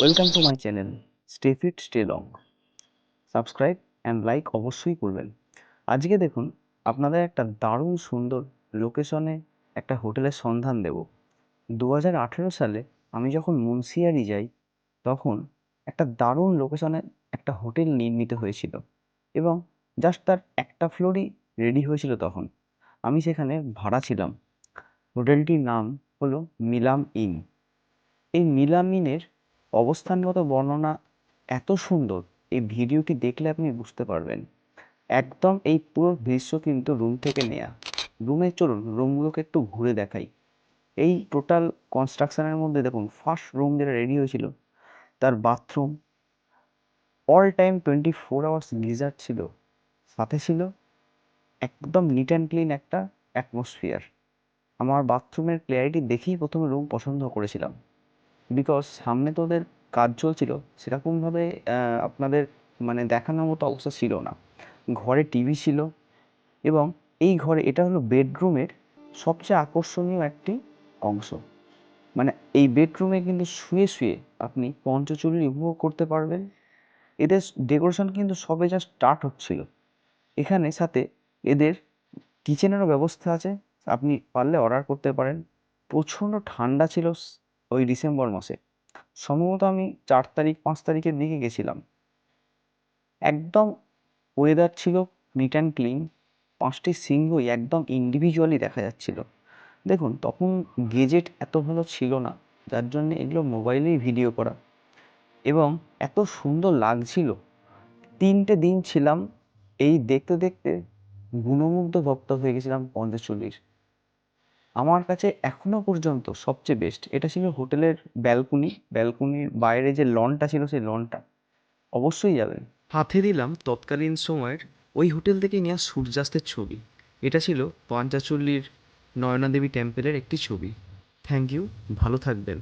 Welcome to my channel stay fit stay long subscribe and like অবশ্যই করবেন। আজকে দেখুন, আপনাদের একটা দারুণ সুন্দর লোকেশনে একটা হোটেলের সন্ধান দেব। দু হাজার আঠেরো সালে আমি যখন মুন্সিয়ারি যাই, তখন একটা দারুণ লোকেশনে একটা হোটেল নির্মিত হয়েছিল এবং জাস্ট তার একটা ফ্লোরই রেডি হয়েছিল তখন। আমি সেখানে ভাড়া ছিলাম। হোটেলটির নাম হলো মিলাম ইন। এই মিলাম ইনের অবস্থানগত বর্ণনা এত সুন্দর, এই ভিডিওটি দেখলে আপনি বুঝতে পারবেন। একদম এই পুরো দৃশ্য কিন্তু রুম থেকে নেয়া। রুমে চলুন, রুমগুলোকে একটু ঘুরে দেখাই। এই টোটাল কনস্ট্রাকশনের মধ্যে দেখুন ফার্স্ট রুম যেটা রেডি হয়েছিল, তার bathroom all time twenty four hours geyser ছিল। সাথে ছিল একদম নিট অ্যান্ড ক্লিন একটা অ্যাটমসফিয়ার আমার বাথরুমের ক্লিয়ারিটি দেখেই প্রথমে রুম পছন্দ করেছিলাম। বিকজ সামনে তো ওদের কাজ চলছিল, সেরকমভাবে আপনাদের মানে দেখানোর মতো অবস্থা ছিল না। ঘরে টিভি ছিল এবং এই ঘরে এটা হলো বেডরুমের সবচেয়ে আকর্ষণীয় একটি অংশ। মানে এই বেডরুমে কিন্তু শুয়ে শুয়ে আপনি পঞ্চচল্লি উপভোগ করতে পারবেন। এদের ডেকোরেশন কিন্তু সবে জাস্ট স্টার্ট হচ্ছিল। এখানে সাথে এদের কিচেনেরও ব্যবস্থা আছে। আপনি পারলে অর্ডার করতে পারেন। প্রচণ্ড ঠান্ডা ছিল ওই ডিসেম্বর মাসে। সম্ভবত আমি চার তারিখ, পাঁচ তারিখের দিকে গেছিলাম। একদম ওয়েদার ছিল নিট অ্যান্ড ক্লিন পাঁচটি সিংহই একদম ইন্ডিভিজুয়ালি দেখা যাচ্ছিল। দেখুন, তখন গেজেট এত ভালো ছিল না, যার জন্য এগুলো মোবাইলেই ভিডিও করা। এবং এত সুন্দর লাগছিল। তিনটে দিন ছিলাম, এই দেখতে দেখতে গুণমুগ্ধ ভক্ত হয়ে গেছিলাম পঞ্চচল্লির আমার কাছে এখনও পর্যন্ত সবচেয়ে বেস্ট এটা ছিল হোটেলের ব্যালকনি ব্যালকনির বাইরে যে লনটা ছিল সেই লনটা অবশ্যই যাবেন। হাতে দিলাম তৎকালীন সময়ের ওই হোটেল থেকে নেওয়া সূর্যাস্তের ছবি। এটা ছিল পঞ্চাচল্লির নয়নাদেবী টেম্পেলের একটি ছবি। থ্যাংক ইউ ভালো থাকবেন।